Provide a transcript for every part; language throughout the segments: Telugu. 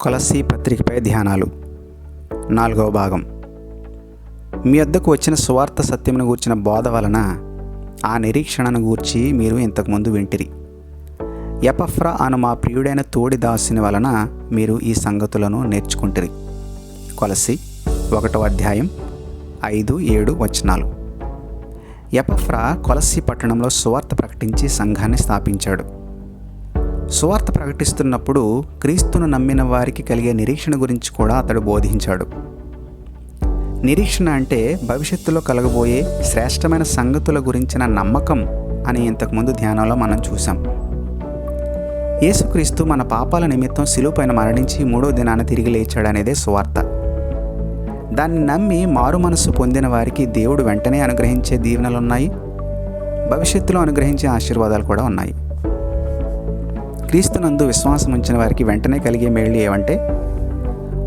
కొలసీ పత్రికపై ధ్యానాలు. నాలుగవ భాగం. మీ వద్దకు వచ్చిన సువార్త సత్యమును గూర్చిన బోధ వలన ఆ నిరీక్షణను గూర్చి మీరు ఇంతకుముందు వింటిరి. ఎపఫ్రా అను మా ప్రియుడైన తోడి దాసుని వలన మీరు ఈ సంగతులను నేర్చుకుంటిరి. కొలసి ఒకటవ అధ్యాయం ఐదు ఏడు వచనాలు. ఎపఫ్రా కొలసి పట్టణంలో సువార్త ప్రకటించి సంఘాన్ని స్థాపించాడు. సువార్త ప్రకటిస్తున్నప్పుడు క్రీస్తును నమ్మిన వారికి కలిగే నిరీక్షణ గురించి కూడా అతడు బోధించాడు. నిరీక్షణ అంటే భవిష్యత్తులో కలగబోయే శ్రేష్టమైన సంగతుల గురించిన నమ్మకం అని ఇంతకుముందు ధ్యానంలో మనం చూసాం యేసుక్రీస్తు మన పాపాల నిమిత్తం శిలువుపైన మరణించి మూడో దినాన తిరిగి లేచాడనేదే సువార్త. దాన్ని నమ్మి మారు మనస్సు పొందిన వారికి దేవుడు వెంటనే అనుగ్రహించే దీవెనలున్నాయి భవిష్యత్తులో అనుగ్రహించే ఆశీర్వాదాలు కూడా ఉన్నాయి. క్రీస్తునందు విశ్వాసం ఉంచిన వారికి వెంటనే కలిగే మేళ్ళు ఏవంటే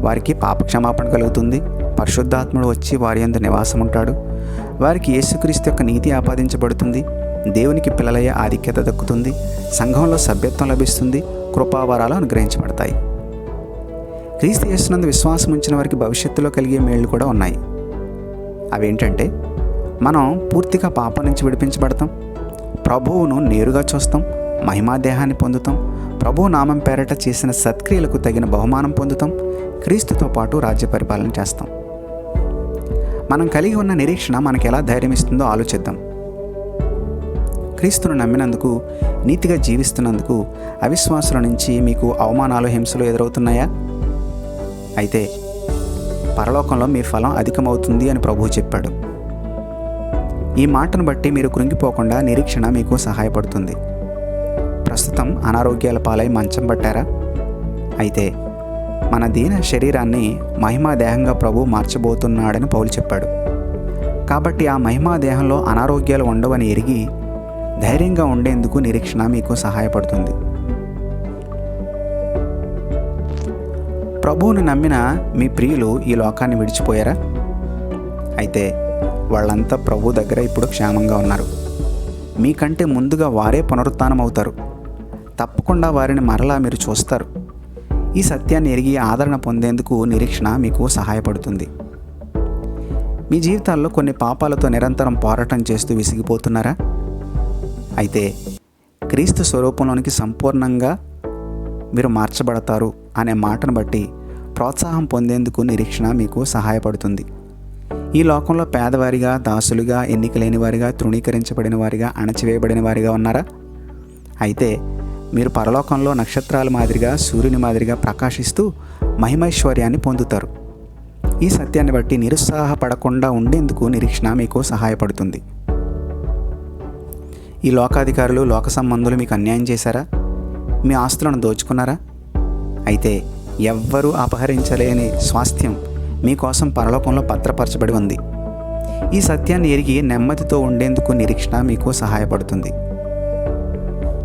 వారికి పాపక్షమాపణ కలుగుతుంది. పరిశుద్ధాత్ముడు వచ్చి వారి యందు నివాసం ఉంటాడు వారికి యేసుక్రీస్తు యొక్క నీతి ఆపాదించబడుతుంది. దేవునికి పిల్లలయ్యే ఆధిక్యత దక్కుతుంది. సంఘంలో సభ్యత్వం లభిస్తుంది. కృపావరాలు అనుగ్రహించబడతాయి. క్రీస్తు యేసునందు విశ్వాసం ఉంచిన వారికి భవిష్యత్తులో కలిగే మేళ్ళు కూడా ఉన్నాయి. అవేంటంటే మనం పూర్తిగా పాపం నుంచి విడిపించబడతాం. ప్రభువును నేరుగా చూస్తాం. మహిమాదేహాన్ని పొందుతాం. ప్రభు నామం పేరట చేసిన సత్క్రియలకు తగిన బహుమానం పొందుతాం. క్రీస్తుతో పాటు రాజ్య పరిపాలన చేస్తాం. మనం కలిగి ఉన్న నిరీక్షణ మనకు ఎలా ధైర్యం ఇస్తుందో ఆలోచిద్దాం. క్రీస్తును నమ్మినందుకు నీతిగా జీవిస్తున్నందుకు అవిశ్వాసుల నుంచి మీకు అవమానాలు హింసలు ఎదురవుతున్నాయా? అయితే పరలోకంలో మీ ఫలం అధికమవుతుంది అని ప్రభువు చెప్పాడు. ఈ మాటను బట్టి మీరు కృంగిపోకుండా నిరీక్షణ మీకు సహాయపడుతుంది. ప్రస్తుతం అనారోగ్యాల పాలై మంచం పట్టారా? అయితే మన దీన శరీరాన్ని మహిమా దేహంగా ప్రభు మార్చబోతున్నాడని పౌలు చెప్పాడు. కాబట్టి ఆ మహిమా దేహంలో అనారోగ్యాలు ఉండవని ఎరిగి ధైర్యంగా ఉండేందుకు నిరీక్షణ మీకు సహాయపడుతుంది. ప్రభువుని నమ్మిన మీ ప్రియులు ఈ లోకాన్ని విడిచిపోయారా? అయితే వాళ్ళంతా ప్రభు దగ్గర ఇప్పుడు క్షేమంగా ఉన్నారు. మీకంటే ముందుగా వారే పునరుత్నం అవుతారు. తప్పకుండా వారిని మరలా మీరు చూస్తారు. ఈ సత్యాన్ని ఎరిగి ఆదరణ పొందేందుకు నిరీక్షణ మీకు సహాయపడుతుంది. మీ జీవితాల్లో కొన్ని పాపాలతో నిరంతరం పోరాటం చేస్తూ విసిగిపోతున్నారా? అయితే క్రీస్తు స్వరూపంలోనికి సంపూర్ణంగా మీరు మార్చబడతారు అనే మాటను బట్టి ప్రోత్సాహం పొందేందుకు నిరీక్షణ మీకు సహాయపడుతుంది. ఈ లోకంలో పేదవారిగా దాసులుగా ఎన్నికలేని వారిగా తృణీకరించబడిన వారిగా అణచివేయబడిన వారిగా ఉన్నారా? అయితే మీరు పరలోకంలో నక్షత్రాల మాదిరిగా సూర్యుని మాదిరిగా ప్రకాశిస్తూ మహిమైశ్వర్యాన్ని పొందుతారు. ఈ సత్యాన్ని బట్టి నిరుత్సాహపడకుండా ఉండేందుకు నిరీక్షణ మీకు సహాయపడుతుంది. ఈ లోకాధికారులు లోక సంబంధులు మీకు అన్యాయం చేశారా? మీ ఆస్తులను దోచుకున్నారా? అయితే ఎవ్వరూ అపహరించలేని స్వాస్థ్యం మీకోసం పరలోకంలో భద్రపరచబడి ఉంది. ఈ సత్యాన్ని ఎరిగి నెమ్మదితో ఉండేందుకు నిరీక్షణ మీకు సహాయపడుతుంది.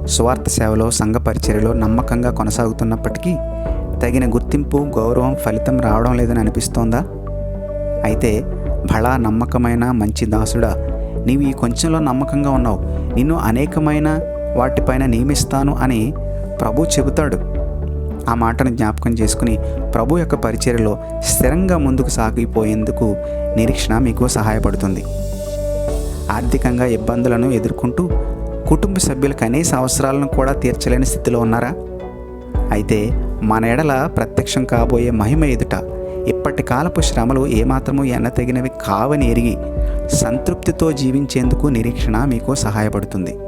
స్వార్థ సేవలో సంఘ పరిచర్యలో నమ్మకంగా కొనసాగుతున్నప్పటికీ తగిన గుర్తింపు గౌరవం ఫలితం రావడం లేదని అనిపిస్తోందా? అయితే బళా నమ్మకమైన మంచి దాసుడా నీవు ఈ కొంచెంలో నమ్మకంగా ఉన్నావు. నిన్ను అనేకమైన వాటిపైన నియమిస్తాను అని ప్రభు చెబుతాడు. ఆ మాటను జ్ఞాపకం చేసుకుని ప్రభు యొక్క పరిచర్యలో స్థిరంగా ముందుకు సాగిపోయేందుకు నిరీక్షణ మీకు సహాయపడుతుంది. ఆర్థికంగా ఇబ్బందులను ఎదుర్కొంటూ కుటుంబ సభ్యుల కనీస అవసరాలను కూడా తీర్చలేని స్థితిలో ఉన్నారా? అయితే మన ఎడల ప్రత్యక్షం కాబోయే మహిమ ఎదుట ఇప్పటి కాలపు శ్రమలు ఏమాత్రము ఎన్నతగినవి కావని ఎరిగి సంతృప్తితో జీవించేందుకు నిరీక్షణ మీకు సహాయపడుతుంది.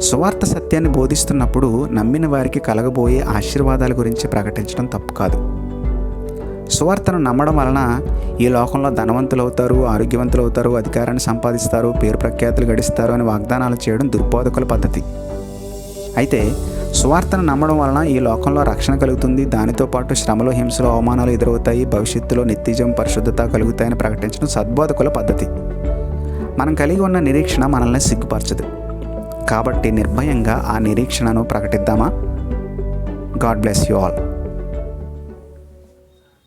సువార్త సత్యాన్ని బోధిస్తున్నప్పుడు నమ్మిన వారికి కలగబోయే ఆశీర్వాదాల గురించి ప్రకటించడం తప్పు కాదు. సువార్తను నమ్మడం వలన ఈ లోకంలో ధనవంతులు అవుతారు ఆరోగ్యవంతులు అవుతారు అధికారాన్ని సంపాదిస్తారు పేరు ప్రఖ్యాతులు గడిస్తారు అని వాగ్దానాలు చేయడం దుర్బోధకుల పద్ధతి. అయితే సువార్తను నమ్మడం వలన ఈ లోకంలో రక్షణ కలుగుతుంది. దానితో పాటు శ్రమలో హింసలు అవమానాలు ఎదురవుతాయి. భవిష్యత్తులో నిత్యజం పరిశుద్ధత కలుగుతాయని ప్రకటించడం సద్బోధకుల పద్ధతి. మనం కలిగి ఉన్న నిరీక్షణ మనల్ని సిగ్గుపరచదు. కాబట్టి నిర్భయంగా ఆ నిరీక్షణను ప్రకటిద్దామా? God bless you all.